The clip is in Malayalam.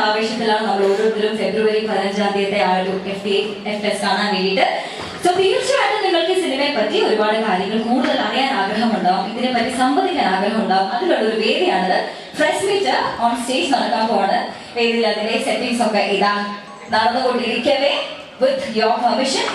ഒരുപാട് ആവേശത്തിലാണ് നമ്മൾ ഓരോരുത്തരും ഫെബ്രുവരി പതിനഞ്ചാം തീയതി ആ ഒരു എഫ് ഡി എഫ് എസ് കാണാൻ വേണ്ടിയിട്ട്. സോ തീർച്ചയായിട്ടും നിങ്ങൾക്ക് സിനിമയെ പറ്റി ഒരുപാട് കാര്യങ്ങൾ കൂടുതൽ അറിയാൻ ആഗ്രഹമുണ്ടാവും. ഇതിനെ പറ്റി സംവദിക്കാൻ ആഗ്രഹമുണ്ടാവും. അതിനുള്ള ഒരു വേദിയാണിത്. ഫ്രഷ് മീറ്റ് ഓൺ സ്റ്റേജ് നടക്കാൻ പോവാണ്. വേദിയിൽ അതിന്റെ സെറ്റിംഗ്സ് ഒക്കെ ഇതാ നടന്നുകൊണ്ടിരിക്കവേ വിത്ത് യുവർ പെർമിഷൻ